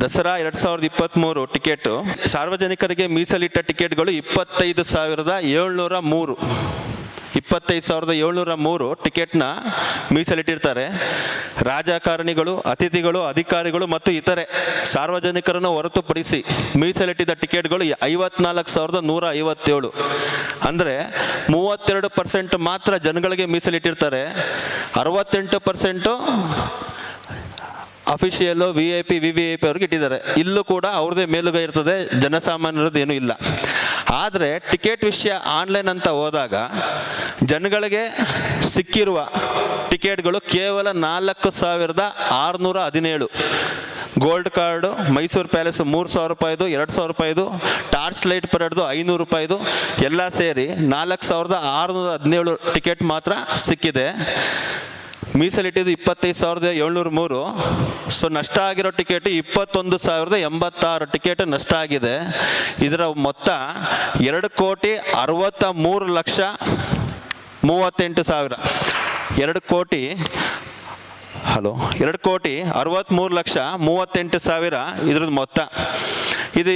ದಸರಾ ಎರಡು ಸಾವಿರದ ಇಪ್ಪತ್ತ್ಮೂರು ಟಿಕೆಟು. ಸಾರ್ವಜನಿಕರಿಗೆ ಮೀಸಲಿಟ್ಟ ಟಿಕೆಟ್ಗಳು ಇಪ್ಪತ್ತೈದು ಸಾವಿರದ ಏಳ್ನೂರ ಮೂರು. ಇಪ್ಪತ್ತೈದು ಸಾವಿರದ ಏಳ್ನೂರ ಮೂರು ಟಿಕೆಟ್ನ ಮೀಸಲಿಟ್ಟಿರ್ತಾರೆ. ರಾಜಕಾರಣಿಗಳು, ಅತಿಥಿಗಳು, ಅಧಿಕಾರಿಗಳು ಮತ್ತು ಇತರೆ ಸಾರ್ವಜನಿಕರನ್ನು ಹೊರತುಪಡಿಸಿ ಮೀಸಲಿಟ್ಟಿದ್ದ ಟಿಕೆಟ್ಗಳು ಐವತ್ನಾಲ್ಕು ಸಾವಿರದ ನೂರ ಐವತ್ತೇಳು. ಅಂದರೆ ಮೂವತ್ತೆರಡು ಪರ್ಸೆಂಟ್ ಮಾತ್ರ ಜನಗಳಿಗೆ ಮೀಸಲಿಟ್ಟಿರ್ತಾರೆ. ಅರವತ್ತೆಂಟು percent officially V I P V V I P ಅವ್ರಿಗೆ ಇಟ್ಟಿದ್ದಾರೆ. ಇಲ್ಲೂ ಕೂಡ ಅವ್ರದೇ ಮೇಲುಗೈ ಇರ್ತದೆ, ಜನಸಾಮಾನ್ಯರದ್ದು ಏನೂ ಇಲ್ಲ. ಆದರೆ ಟಿಕೆಟ್ ವಿಷಯ ಆನ್ಲೈನ್ ಅಂತ ಹೋದಾಗ ಜನಗಳಿಗೆ ಸಿಕ್ಕಿರುವ ಟಿಕೆಟ್ಗಳು ಕೇವಲ ನಾಲ್ಕು ಸಾವಿರದ ಆರುನೂರ ಹದಿನೇಳು. ಗೋಲ್ಡ್ ಕಾರ್ಡು ಮೈಸೂರು ಪ್ಯಾಲೇಸ್ ಮೂರು ಸಾವಿರ ರೂಪಾಯಿದು, ಎರಡು ಸಾವಿರ ರೂಪಾಯಿದು ಟಾರ್ಚ್ ಲೈಟ್ ಪರಡ್ದು ಐನೂರು ರೂಪಾಯಿದು, ಎಲ್ಲ ಸೇರಿ ನಾಲ್ಕು ಸಾವಿರದ ಆರುನೂರ ಹದಿನೇಳು ಟಿಕೆಟ್ ಮಾತ್ರ ಸಿಕ್ಕಿದೆ. ಮೀಸಲಿಟ್ಟಿದ್ದು ಇಪ್ಪತ್ತೈದು ಸಾವಿರದ ಏಳ್ನೂರ ಮೂರು. ಸೊ ನಷ್ಟ ಆಗಿರೋ ಟಿಕೆಟ್ ಇಪ್ಪತ್ತೊಂದು ಸಾವಿರದ ಎಂಬತ್ತಾರು ಟಿಕೆಟ್ ನಷ್ಟ ಆಗಿದೆ. ಇದರ ಮೊತ್ತ ಎರಡು ಕೋಟಿ ಅರವತ್ತ ಮೂರು ಲಕ್ಷ ಮೂವತ್ತೆಂಟು ಸಾವಿರ. ಎರಡು ಕೋಟಿ, ಹಲೋ, ಎರಡು ಕೋಟಿ ಅರವತ್ತ್ಮೂರು ಲಕ್ಷ ಮೂವತ್ತೆಂಟು ಸಾವಿರ ಇದ್ರದ್ದು ಮೊತ್ತ. ಇದು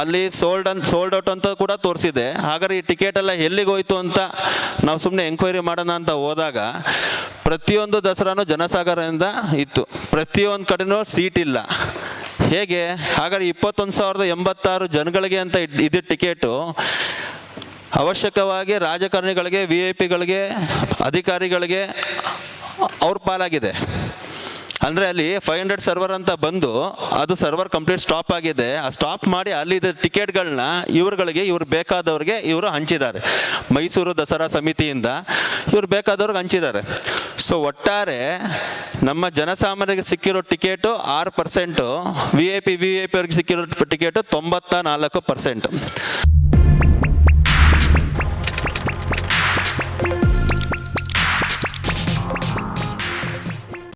ಅಲ್ಲಿ ಸೋಲ್ಡ್ ಅಂತ ಸೋಲ್ಡ್ ಔಟ್ ಅಂತ ಕೂಡ ತೋರಿಸಿದೆ. ಹಾಗಾದ್ರೆ ಈ ಟಿಕೆಟ್ ಎಲ್ಲ ಎಲ್ಲಿಗೆ ಹೋಯ್ತು ಅಂತ ನಾವು ಸುಮ್ಮನೆ ಎಂಕ್ವೈರಿ ಮಾಡೋಣ ಅಂತ ಹೋದಾಗ ಪ್ರತಿಯೊಂದು ದಸರಾನು ಜನಸಾಗರದಿಂದ ಇತ್ತು. ಪ್ರತಿಯೊಂದು ಕಡೆನೂ ಸೀಟ್ ಇಲ್ಲ. ಹೇಗೆ? ಹಾಗಾದ್ರೆ ಇಪ್ಪತ್ತೊಂದು ಸಾವಿರದ ಎಂಬತ್ತಾರು ಜನಗಳಿಗೆ ಅಂತ ಇದು ಟಿಕೆಟು. ಅವಶ್ಯಕವಾಗಿ ರಾಜಕಾರಣಿಗಳಿಗೆ ವಿ ಐ ಪಿಗಳಿಗೆ ಅಧಿಕಾರಿಗಳಿಗೆ ಅವ್ರ ಪಾಲಾಗಿದೆ. ಅಂದರೆ ಅಲ್ಲಿ ಫೈವ್ ಹಂಡ್ರೆಡ್ ಸರ್ವರ್ ಅಂತ ಬಂದು ಅದು ಸರ್ವರ್ ಕಂಪ್ಲೀಟ್ ಸ್ಟಾಪ್ ಆಗಿದೆ. ಆ ಸ್ಟಾಪ್ ಮಾಡಿ ಅಲ್ಲಿದ್ದ ಟಿಕೆಟ್ಗಳನ್ನ ಇವ್ರುಗಳಿಗೆ, ಇವ್ರು ಬೇಕಾದವ್ರಿಗೆ ಇವರು ಹಂಚಿದ್ದಾರೆ. ಮೈಸೂರು ದಸರಾ ಸಮಿತಿಯಿಂದ ಇವ್ರು ಬೇಕಾದವ್ರಿಗೆ ಹಂಚಿದ್ದಾರೆ. ಸೊ ಒಟ್ಟಾರೆ ನಮ್ಮ ಜನಸಾಮಾನ್ಯರಿಗೆ ಸಿಕ್ಕಿರೋ ಟಿಕೆಟು ಆರು percent V I P V I P ಅವ್ರಿಗೆ ಸಿಕ್ಕಿರೋ ಟಿಕೆಟು ತೊಂಬತ್ತ ನಾಲ್ಕು ಪರ್ಸೆಂಟ್